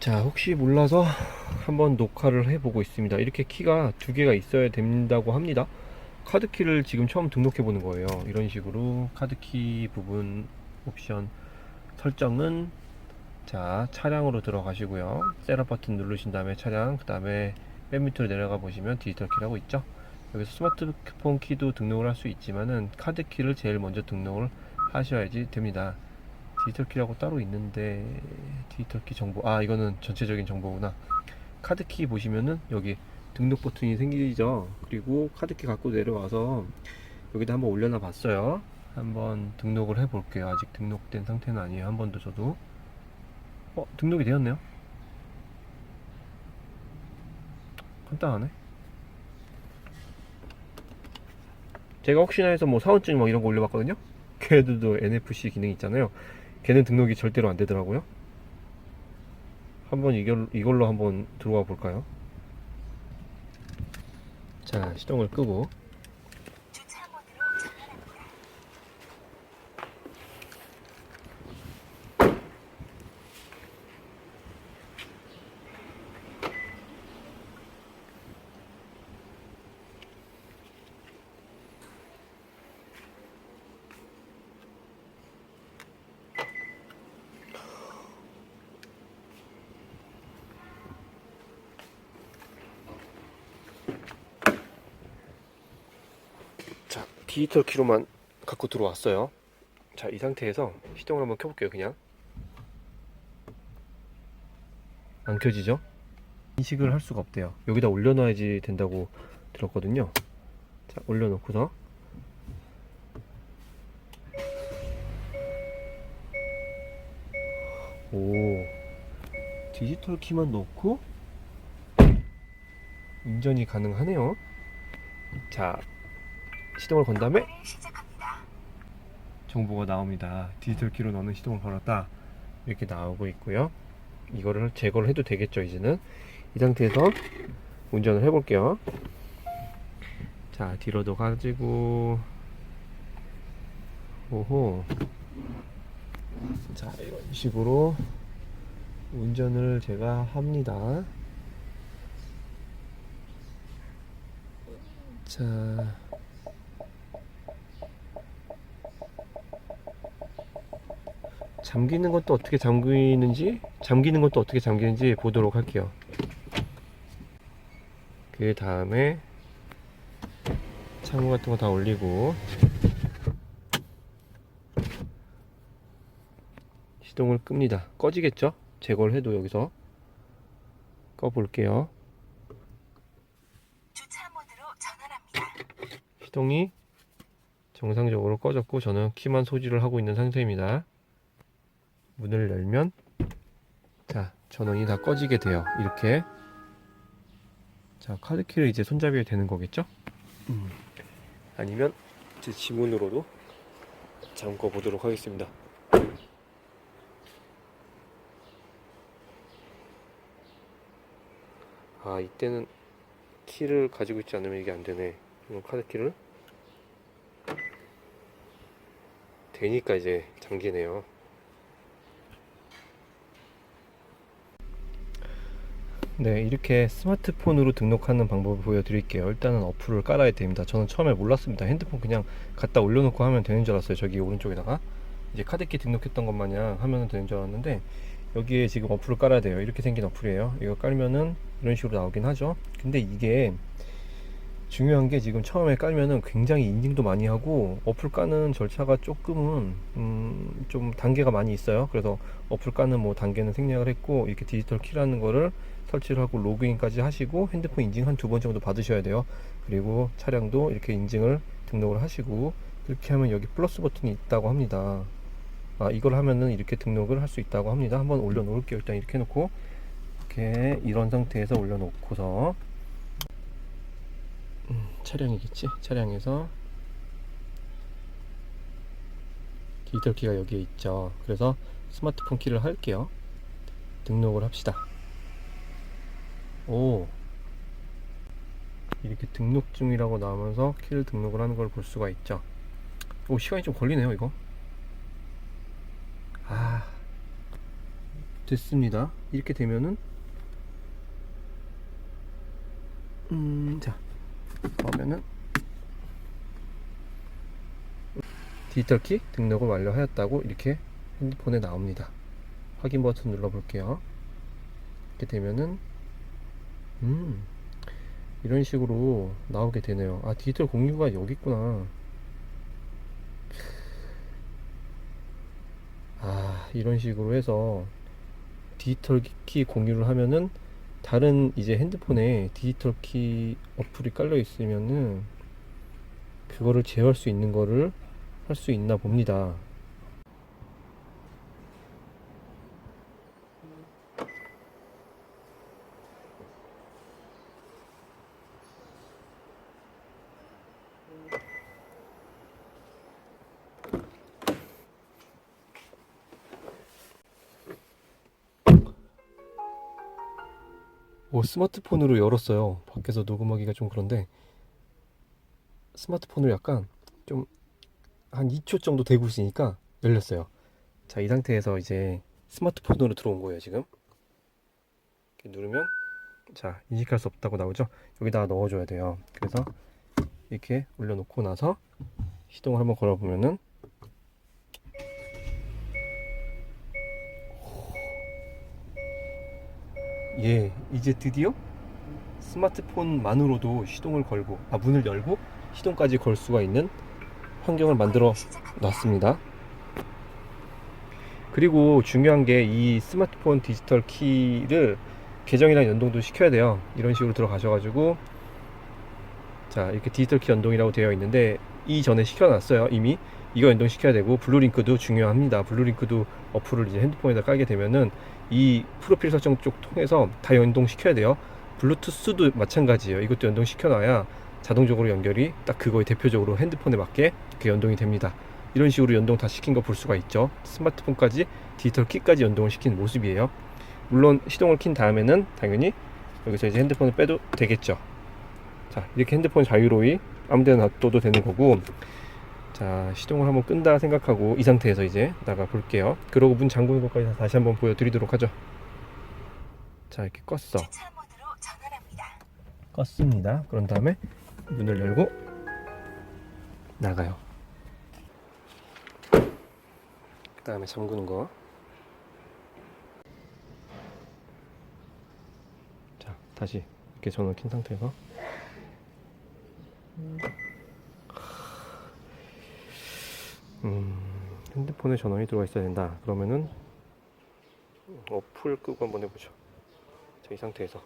자 혹시 몰라서 한번 녹화를 해보고 있습니다. 이렇게 키가 두 개가 있어야 된다고 합니다. 카드키를 지금 처음 등록해 보는 거예요. 이런 식으로 카드키 부분 옵션 설정은 자 차량으로 들어가시고요. 셋업 버튼 누르신 다음에 차량 그 다음에 맨 밑으로 내려가 보시면 디지털 키라고 있죠? 여기서 스마트폰 키도 등록을 할 수 있지만은 카드 키를 제일 먼저 등록을 하셔야지 됩니다 디지털 키라고 따로 있는데 디지털 키 정보 아 이거는 전체적인 정보구나. 카드 키 보시면은 여기 등록 버튼이 생기죠. 그리고 카드 키 갖고 내려와서 여기다 한번 올려놔 봤어요. 한번 등록을 해 볼게요. 아직 등록된 상태는 아니에요. 한 번도 저도. 어 등록이 되었네요. 간단하네. 제가 혹시나 해서 뭐 사원증 막 이런 거 올려봤거든요. 걔들도 NFC 기능 있잖아요 걔는 등록이 절대로 안 되더라고요. 한번 이걸, 이걸로 한번 들어와 볼까요? 자 시동을 끄고 주차 모드로 전환합니다. 자 디지털 키로만 갖고 들어왔어요. 자 이 상태에서 시동을 한번 켜볼게요 그냥. 안 켜지죠? 인식을 할 수가 없대요. 여기다 올려놔야지 된다고 들었거든요. 자 올려놓고서. 오. 디지털 키만 넣고 운전이 가능하네요. 자 시동을 건 다음에 를 시작합니다. 정보가 나옵니다. 디지털 키로 너는 시동을 걸었다. 이렇게 나오고 있고요. 이거를 제거를 해도 되겠죠, 이제는. 이 상태에서 운전을 해볼게요. 자, 뒤로도 가지고, 오호. 자, 이런 식으로 운전을 제가 합니다. 자, 잠기는 것도 어떻게 잠기는지 잠기는 것도 어떻게 잠기는지 보도록 할게요. 그 다음에 창문 같은 거 다 올리고 시동을 끕니다. 꺼지겠죠? 제거를 해도 여기서. 꺼 볼게요. 시동이 정상적으로 꺼졌고 저는 키만 소지를 하고 있는 상태입니다. 문을 열면 자 전원이 다 꺼지게 돼요. 이렇게 자 카드키를 이제 손잡이에 대는 거겠죠? 음. 아니면 제 지문으로도 잠궈 보도록 하겠습니다. 아 이때는 키를 가지고 있지 않으면 이게 안 되네. 이거 카드 키를 되니까 이제 잠기네요. 네, 이렇게 스마트폰으로 등록하는 방법을 보여드릴게요. 일단은 어플을 깔아야 됩니다. 저는 처음에 몰랐습니다. 핸드폰 그냥 갖다 올려놓고 하면 되는 줄 알았어요. 저기 오른쪽에다가 이제 카드키 등록했던 것 마냥 하면 되는 줄 알았는데 여기에 지금 어플을 깔아야 돼요. 이렇게 생긴 어플이에요. 이거 깔면은 이런 식으로 나오긴 하죠. 근데 이게 중요한 게 지금 처음에 깔면은 굉장히 인증도 많이 하고 어플 까는 절차가 조금은 음, 좀 단계가 많이 있어요. 그래서 어플 까는 뭐 단계는 생략을 했고 이렇게 디지털 키라는 거를 설치를 하고 로그인까지 하시고 핸드폰 인증 한 두 번 정도 받으셔야 돼요. 그리고 차량도 이렇게 인증을 등록을 하시고 그렇게 하면 여기 플러스 버튼이 있다고 합니다. 아, 이걸 하면은 이렇게 등록을 할 수 있다고 합니다. 한번 올려놓을게요. 일단 이렇게 해놓고 이렇게 이런 상태에서 올려놓고서 음, 차량이겠지? 차량에서 디지털 키가 여기에 있죠. 그래서 스마트폰 키를 할게요. 등록을 합시다. 오. 이렇게 등록 중이라고 나오면서 키를 등록을 하는 걸 볼 수가 있죠. 오, 시간이 좀 걸리네요, 이거. 아. 됐습니다. 이렇게 되면은 음, 자, 그러면은 디지털 키 등록을 완료하였다고 이렇게 핸드폰에 나옵니다. 확인 버튼 눌러볼게요. 이렇게 되면은 음, 이런 식으로 나오게 되네요. 아, 디지털 공유가 여기 있구나. 아, 이런 식으로 해서 디지털 키 공유를 하면은 다른 이제 핸드폰에 디지털 키 어플이 깔려 있으면은 그거를 제어할 수 있는 거를 할 수 있나 봅니다. 오, 스마트폰으로 열었어요. 밖에서 녹음하기가 좀 그런데 스마트폰을 약간 좀 한 2초 정도 대고 있으니까 열렸어요. 자, 이 상태에서 이제 스마트폰으로 들어온 거예요, 지금. 누르면 자, 인식할 수 없다고 나오죠? 여기다가 넣어 줘야 돼요. 그래서 이렇게 올려 놓고 나서 시동을 한번 걸어 보면은 예, 이제 드디어 스마트폰만으로도 시동을 걸고, 아, 문을 열고 시동까지 걸 수가 있는 환경을 만들어 놨습니다. 그리고 중요한 게 이 스마트폰 디지털 키를 계정이랑 연동도 시켜야 돼요. 이런 식으로 들어가셔가지고, 자, 이렇게 디지털 키 연동이라고 되어 있는데, 이전에 시켜놨어요, 이미. 이거 연동시켜야 되고, 블루링크도 중요합니다. 블루링크도 어플을 이제 핸드폰에다 깔게 되면은, 이 프로필 설정 쪽 통해서 다 연동시켜야 돼요. 블루투스도 마찬가지예요. 이것도 연동시켜놔야 자동적으로 연결이 딱 그거에 대표적으로 핸드폰에 맞게 그 연동이 됩니다. 이런 식으로 연동 다 시킨 거 볼 수가 있죠. 스마트폰까지 디지털 키까지 연동을 시킨 모습이에요. 물론 시동을 킨 다음에는 당연히 여기서 이제 핸드폰을 빼도 되겠죠. 자, 이렇게 핸드폰 자유로이 아무 데나 놔둬도 되는 거고 자, 시동을 한번 끈다 생각하고 이 상태에서 이제 나가 볼게요. 그러고 문 잠그는 것까지 다시 한번 보여드리도록 하죠. 자, 이렇게 껐어. 껐습니다. 그런 다음에 문을 열고 나가요. 그 다음에 잠그는 거. 자, 다시 이렇게 전원 킨 상태에서 음, 핸드폰에 전원이 들어와 있어야 된다. 그러면은 어플 끄고 한번 해보죠. 자, 이 상태에서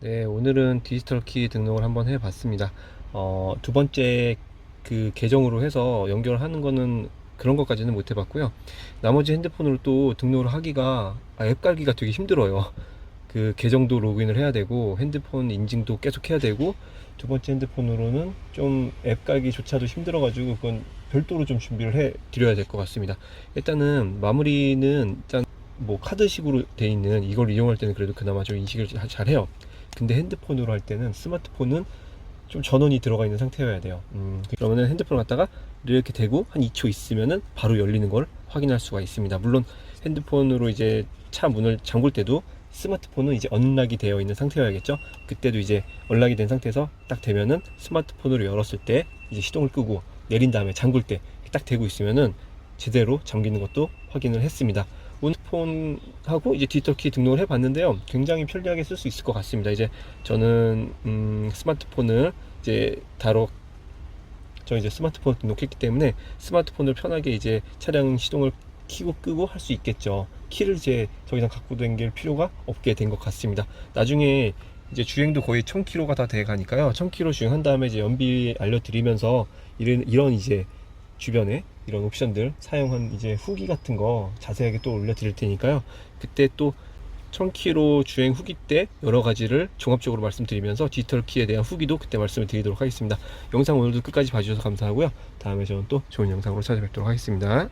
네, 오늘은 디지털 키 등록을 한번 해봤습니다. 어, 두 번째 그 계정으로 해서 연결하는 거는 그런 것까지는 못 해봤고요. 나머지 핸드폰으로 또 등록을 하기가 아, 앱 깔기가 되게 힘들어요. 그 계정도 로그인을 해야 되고 핸드폰 인증도 계속 해야 되고 두 번째 핸드폰으로는 좀 앱 깔기조차도 힘들어가지고 그건 별도로 좀 준비를 해 드려야 될 것 같습니다. 일단은 마무리는 일단 뭐 카드식으로 돼 있는 이걸 이용할 때는 그래도 그나마 좀 인식을 잘- 잘 해요. 근데 핸드폰으로 할 때는 스마트폰은 좀 전원이 들어가 있는 상태여야 돼요. 음, 그러면은 핸드폰을 갖다가 이렇게 대고 한 2초 있으면은 바로 열리는 걸 확인할 수가 있습니다. 물론 핸드폰으로 이제 차 문을 잠글 때도 스마트폰은 이제 언락이 되어 있는 상태여야겠죠. 그때도 이제 언락이 된 상태에서 딱 되면은 스마트폰으로 열었을 때 이제 시동을 끄고 내린 다음에 잠글 때 딱 대고 있으면은 제대로 잠기는 것도 확인을 했습니다. 온폰하고 이제 디지털 키 등록을 해봤는데요. 굉장히 편리하게 쓸 수 있을 것 같습니다. 이제 저는 음, 스마트폰을 이제 다뤄 저 이제 스마트폰 등록했기 때문에 스마트폰을 편하게 이제 차량 시동을 키고 끄고 할 수 있겠죠. 키를 이제 더 이상 갖고 다닐 필요가 없게 된 것 같습니다. 나중에 이제 주행도 거의 1000km가 다 돼 가니까요. 1000km 주행한 다음에 이제 연비 알려드리면서 이런, 이런 이제 주변에 이런 옵션들 사용한 이제 후기 같은 거 자세하게 또 올려드릴 테니까요. 그때 또 1000km 주행 후기 때 여러 가지를 종합적으로 말씀드리면서 디지털 키에 대한 후기도 그때 말씀을 드리도록 하겠습니다. 영상 오늘도 끝까지 봐주셔서 감사하고요. 다음에 저는 또 좋은 영상으로 찾아뵙도록 하겠습니다.